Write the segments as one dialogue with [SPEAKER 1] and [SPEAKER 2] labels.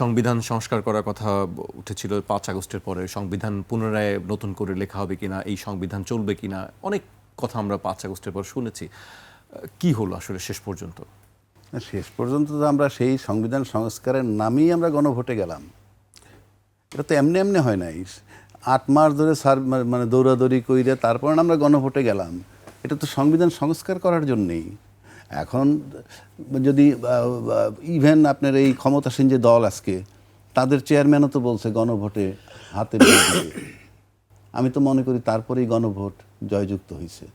[SPEAKER 1] সংবিধান সংস্কার করার কথা উঠেছিল পাঁচ আগস্টের পরে। সংবিধান পুনরায় নতুন করে লেখা হবে কিনা, এই সংবিধান চলবে কিনা, অনেক কথা আমরা পাঁচ আগস্টের পর শুনেছি। কি হলো আসলে শেষ পর্যন্ত?
[SPEAKER 2] শেষ পর্যন্ত তো আমরা সেই সংবিধান সংস্কারের নামেই আমরা গণভোটে গেলাম। এটা তো এমনি এমনি হয় নাই। আট মাস ধরে সার মানে দৌড়াদৌড়ি কইরে তারপর আমরা গণভোটে গেলাম। এটা তো সংবিধান সংস্কার করার জন্যেই। এখন যদি ইভেন আপনার এই ক্ষমতাসীন যে দল আজকে, তাদের চেয়ারম্যানও তো বলছে গণভোটে হাতে আমি তো মনে করি তারপরেই গণভোট জয়যুক্ত হয়েছে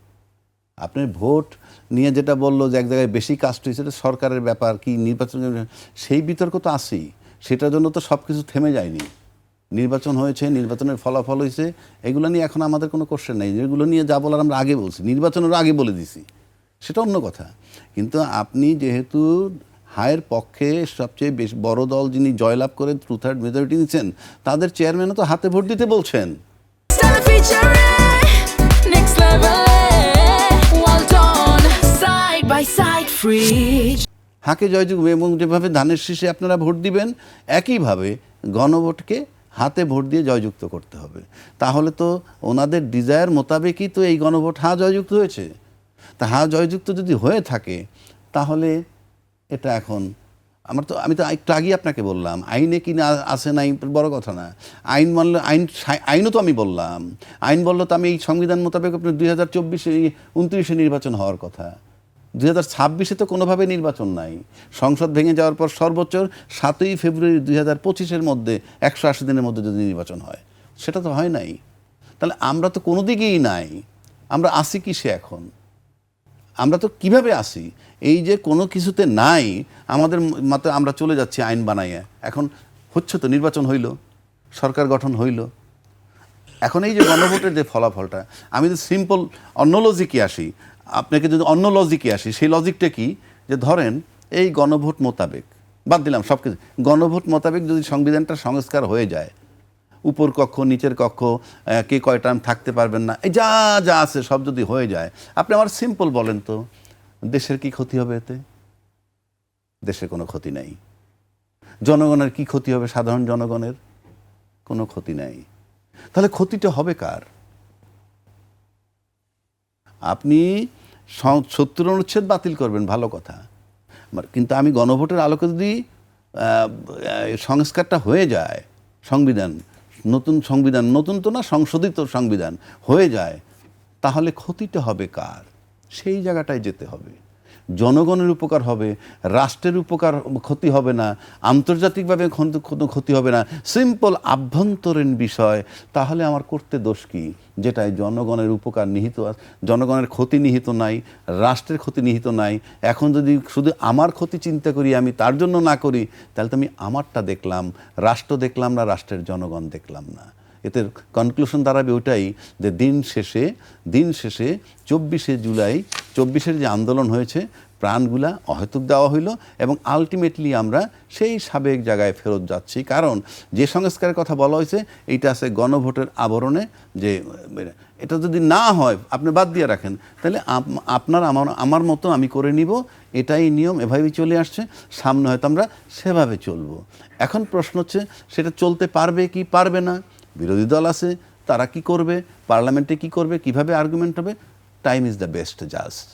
[SPEAKER 2] আপনার ভোট নিয়ে যেটা বলল যে এক জায়গায় বেশি কাস্ট হয়েছে এটা সরকারের ব্যাপার কি নির্বাচন সেই বিতর্ক তো আসেই সেটার জন্য তো সব কিছু থেমে যায়নি। নির্বাচন হয়েছে, নির্বাচনের ফলাফল হয়েছে এগুলো নিয়ে এখন আমাদের কোনো কোশ্চেন নেই। যেগুলো নিয়ে যা বলার আমরা আগে বলছি। নির্বাচনের আগে বলে দিছি। সেটা অন্য কথা। কিন্তু আপনি যেহেতু হায়ের পক্ষে সবচেয়ে বেশ বড় দল যিনি জয়লাভ করে টু থার্ড মেজরিটি নিচ্ছেন তাদের চেয়ারম্যানও তো হাতে ভোট দিতে বলছেন. হাকে জয়যুগ এবং যেভাবে ধানের শীষে আপনারা ভোট দিবেন একইভাবে গণভোটকে হাতে ভোট দিয়ে জয়যুক্ত করতে হবে। তাহলে তো ওনাদের ডিজায়ার মোতাবেকই তো এই গণভোট হা জয়যুক্ত হয়েছে। তা হা জয়যুক্ত যদি হয়ে থাকে, তাহলে এটা এখন, আমার তো, আমি তো একটু আগেই আপনাকে বললাম, আইনে কি না আছে নাই, বড় কথা না। আইন মানলে, আইন আইনও তো আমি বললাম। আইন বলল তো আমি এই সংবিধান মোতাবেক আপনার দুই হাজার চব্বিশে উনত্রিশে নির্বাচন হওয়ার কথা। দুই হাজার ছাব্বিশে তো কোনোভাবে নির্বাচন নাই। সংসদ ভেঙে যাওয়ার পর সর্বোচ্চ সাতই ফেব্রুয়ারি দুই হাজার পঁচিশের মধ্যে একশো আশি দিনের মধ্যে যদি নির্বাচন হয়, সেটা তো হয় নাই। তাহলে আমরা তো কোনো দিকেই নাই। আমরা আসি কিসে এখন? আমরা তো কীভাবে আসি? এই যে কোনো কিছুতে নাই, আমাদের মাত্র আমরা চলে যাচ্ছি আইন বানাইয়া। এখন হচ্ছে তো নির্বাচন হইল, সরকার গঠন হইল। এখন এই যে গণভোটের যে ফলাফলটা, আমি যদি সিম্পল অন্য লজিকে আসি, আপনাকে যদি অন্য লজিকে আসি, সেই লজিকটা কি? যে ধরেন, এই গণভোট মোতাবেক, বাদ দিলাম সব কিছু গণভোট মোতাবেক যদি সংবিধানটা সংস্কার হয়ে যায় উপর কক্ষ, নিচের কক্ষ কে কয় থাকতে পারবেন না। এই যা যা আছে সব যদি হয়ে যায়, আপনি আমার সিম্পল বলেন তো, দেশের কি ক্ষতি হবে এতে? দেশের কোনো ক্ষতি নাই। জনগণের কি ক্ষতি হবে? সাধারণ জনগণের কোনো ক্ষতি নাই। তাহলে ক্ষতিটা হবে কার? আপনি সত্তর অনুচ্ছেদ বাতিল করবেন, ভালো কথা। কিন্তু আমি গণভোটের আলোকে যদি সংস্কারটা হয়ে যায়, সংবিধান নতুন সংবিধান, নতুন তো না, সংশোধিত সংবিধান হয়ে যায়, তাহলে ক্ষতিটা হবে কার? সেই জায়গাটায় যেতে হবে। জনগণের উপকার হবে, রাষ্ট্রের উপকার ক্ষতি হবে না, আন্তর্জাতিকভাবে কোনো ক্ষতি হবে না। সিম্পল আভ্যন্তরীণ বিষয়, তাহলে আমার করতে দোষ কী? যেটাই জনগণের উপকার নিহিত জনগণের ক্ষতি নিহিত নাই, রাষ্ট্রের ক্ষতি নিহিত নাই। এখন যদি শুধু আমার ক্ষতি চিন্তা করি, আমি তার জন্য না করি, তাহলে তো আমি আমারটা দেখলাম, রাষ্ট্র দেখলাম না, রাষ্ট্রের জনগণ দেখলাম না। এতে কনক্লুশন দাঁড়াবে ওইটাই যে দিন শেষে দিন শেষে চব্বিশে জুলাই চব্বিশের যে আন্দোলন হয়েছে, প্রাণগুলা অহেতুক দেওয়া হইল এবং আলটিমেটলি আমরা সেই সাবেক জায়গায় ফেরত যাচ্ছি। কারণ যে সংস্কারের কথা বলা হয়েছে, এইটা আছে গণভোটের আবরণে যে, এটা যদি না হয়, আপনি বাদ দিয়ে রাখেন, তাহলে আপনার আমার আমার মতো আমি করে নিব, এটাই নিয়ম, এভাবেই চলে আসছে, সামনে হয়তো আমরা সেভাবে চলবো। এখন প্রশ্ন হচ্ছে, সেটা চলতে পারবে কি পারবে না? বিরোধী দল আছে, তারা কি করবে? পার্লামেন্টে কি করবে? কীভাবে আর্গুমেন্ট হবে? Time is the best just